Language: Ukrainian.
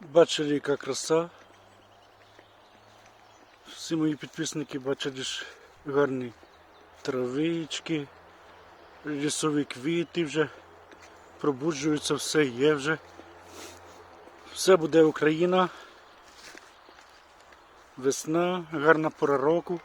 Бачили, яка краса. Всі мої підписники бачили ж гарні травички, лісові квіти вже пробуджуються, все є вже. Все буде Україна. Весна, гарна пора року.